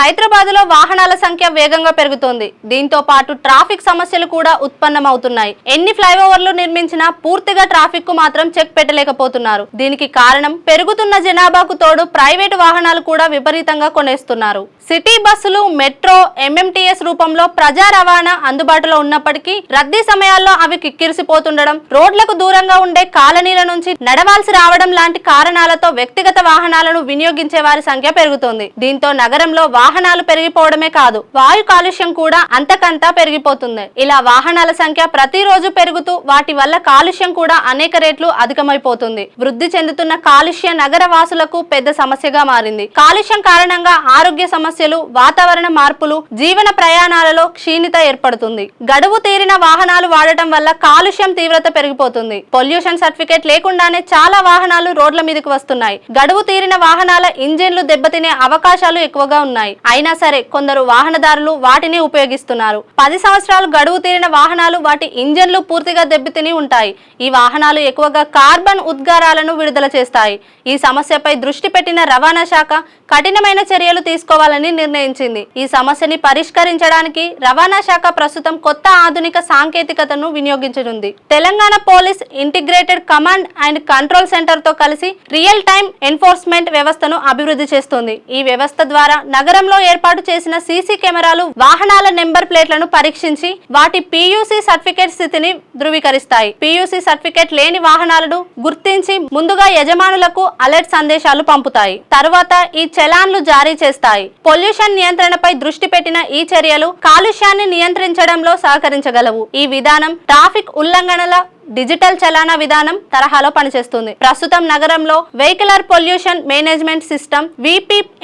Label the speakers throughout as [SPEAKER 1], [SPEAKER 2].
[SPEAKER 1] హైదరాబాద్లో వాహనాల సంఖ్య వేగంగా పెరుగుతోంది. దీంతో పాటు ట్రాఫిక్ సమస్యలు కూడా ఉత్పన్నమవుతున్నాయి. ఎన్ని ఫ్లైఓవర్లు నిర్మించినా పూర్తిగా ట్రాఫిక్కు మాత్రం చెక్ పెట్టలేకపోతున్నారు. దీనికి కారణం పెరుగుతున్న జనాభాకు తోడు ప్రైవేటు వాహనాలు కూడా విపరీతంగా కొనేస్తున్నారు. సిటీ బస్సులు మెట్రో ఎంఎంటీఎస్ రూపంలో ప్రజా రవాణా అందుబాటులో ఉన్నప్పటికీ రద్దీ సమయాల్లో అవి కిక్కిరిసిపోతుండడం రోడ్లకు దూరంగా ఉండే కాలనీల నుంచి నడవాల్సి రావడం లాంటి కారణాలతో వ్యక్తిగత వాహనాలను వినియోగించే వారి సంఖ్య పెరుగుతోంది. దీంతో నగరంలో వాహన వాహనాలు పెరిగిపోవడమే కాదు వాయు కాలుష్యం కూడా అంతకంతా పెరిగిపోతుంది. ఇలా వాహనాల సంఖ్య ప్రతిరోజు పెరుగుతూ వాటి వల్ల కాలుష్యం కూడా అనేక రేట్లు అధికమైపోతుంది. వృద్ధి చెందుతున్న కాలుష్య నగర వాసులకు పెద్ద సమస్యగా మారింది. కాలుష్యం కారణంగా ఆరోగ్య సమస్యలు వాతావరణ మార్పులు జీవన ప్రయాణాలలో క్షీణత ఏర్పడుతుంది. గడువు తీరిన వాహనాలు వాడటం వల్ల కాలుష్యం తీవ్రత పెరిగిపోతుంది. పొల్యూషన్ సర్టిఫికేట్ లేకుండానే చాలా వాహనాలు రోడ్ల మీదకి వస్తున్నాయి. గడువు తీరిన వాహనాల ఇంజిన్లు దెబ్బతినే అవకాశాలు ఎక్కువగా ఉన్నాయి. అయినా సరే కొందరు వాహనదారులు వాటిని ఉపయోగిస్తున్నారు. పది సంవత్సరాలు గడువు తీరిన వాహనాలు వాటి ఇంజన్లు పూర్తిగా దెబ్బతిని ఉంటాయి. ఈ వాహనాలు ఎక్కువగా కార్బన్ ఉద్గారాలను విడుదల చేస్తాయి. ఈ సమస్యపై దృష్టి పెట్టిన రవాణా శాఖ కఠినమైన చర్యలు తీసుకోవాలని నిర్ణయించింది. ఈ సమస్యని పరిష్కరించడానికి రవాణా శాఖ ప్రస్తుతం కొత్త ఆధునిక సాంకేతికతను వినియోగించనుంది. Telangana police integrated command and control సెంటర్తో కలిసి రియల్ టైం ఎన్ఫోర్స్మెంట్ వ్యవస్థను అభివృద్ధి చేస్తుంది. ఈ వ్యవస్థ ద్వారా నగరంలో ఏర్పాటు చేసిన సీసీ కెమెరాలు వాహనాల నెంబర్ ప్లేట్లను పరీక్షించి వాటి పీయూసీ సర్టిఫికేట్ స్థితిని ధృవీకరిస్తాయి. పీయూసీ సర్టిఫికేట్ లేని వాహనాలను గుర్తించి ముందుగా యజమానులకు అలర్ట్ సందేశాలు పంపుతాయి. తరువాత ఈ చలాన్లు జారీ చేస్తాయి. పొల్యూషన్ నియంత్రణపై దృష్టి పెట్టిన ఈ చర్యలు కాలుష్యాన్ని నియంత్రించడంలో సహకరించగలవు. ఈ విధానం ట్రాఫిక్ ఉల్లంఘనల డిజిటల్ చలానా విధానం తరహాలో పనిచేస్తుంది. ప్రస్తుతం నగరంలో vehicular pollution management system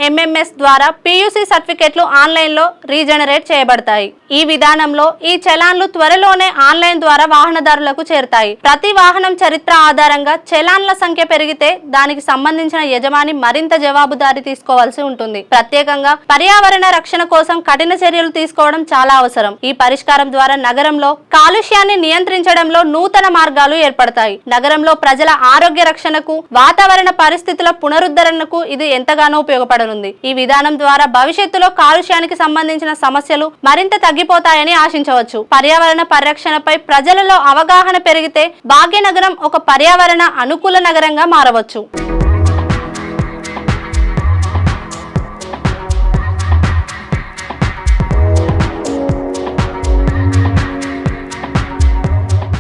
[SPEAKER 1] MMS ద్వారా పియూసి సర్టిఫికెట్లు ఆన్లైన్లో రీజనరేట్ చేయబడతాయి. ఈ విధానంలో ఈ చలాన్లు త్వరలోనే ఆన్లైన్ ద్వారా వాహనదారులకు చేరుతాయి. ప్రతి వాహనం చరిత్ర ఆధారంగా చలాన్ల సంఖ్య పెరిగితే దానికి సంబంధించిన యజమాని మరింత జవాబుదారి తీసుకోవాల్సి ఉంటుంది. ప్రత్యేకంగా పర్యావరణ రక్షణ కోసం కఠిన చర్యలు తీసుకోవడం చాలా అవసరం. ఈ పరిష్కారం ద్వారా నగరంలో కాలుష్యాన్ని నియంత్రించడంలో నూతన మార్గాలు ఏర్పడతాయి. నగరంలో ప్రజల ఆరోగ్య రక్షణకు వాతావరణ పరిస్థితుల పునరుద్ధరణకు ఇది ఎంతగానో ఉపయోగపడనుంది. ఈ విధానం ద్వారా భవిష్యత్తులో కాలుష్యానికి సంబంధించిన సమస్యలు మరింత తగ్గిపోతాయని ఆశించవచ్చు. పర్యావరణ పరిరక్షణపై ప్రజలలో అవగాహన పెరిగితే భాగ్యనగరం ఒక పర్యావరణ అనుకూల నగరంగా మారవచ్చు.